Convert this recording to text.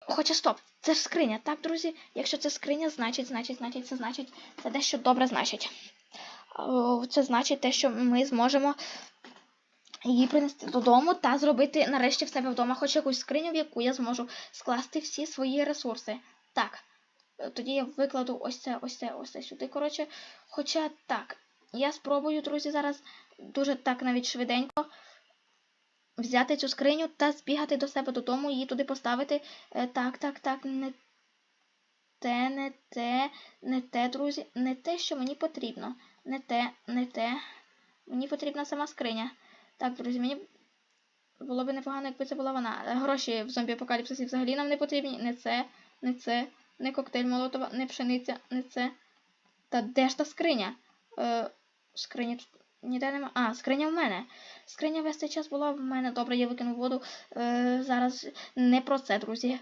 Хоча стоп, це ж скриня, так, друзі? Якщо це скриня, значить, значить, значить, це значить, це дещо добре значить. Це значить те, що ми зможемо її принести додому та зробити нарешті в себе вдома хоч якусь скриню, в яку я зможу скласти всі свої ресурси. Так. е, Тоді я викладу ось це, ось це, ось це сюди. Коротше, хоча так, я спробую, друзі, зараз дуже так навіть швиденько взяти цю скриню та збігати до себе додому, її туди поставити. Е, Так, так, так, не те, не те, не те, друзі, не те, що мені потрібно. Не те, не те. Мені потрібна сама скриня. Так, друзі, мені було б непогано, якби це була вона. Е, Гроші в зомбі апокаліпсисі взагалі нам не потрібні. Не це, не це, не коктейль Молотова, не пшениця, не це. Та де ж та скриня? Е, скриня тут ніде нема. А, скриня в мене. Скриня весь цей час була в мене. Добре, я викинув воду. Е, зараз не про це, друзі. Так.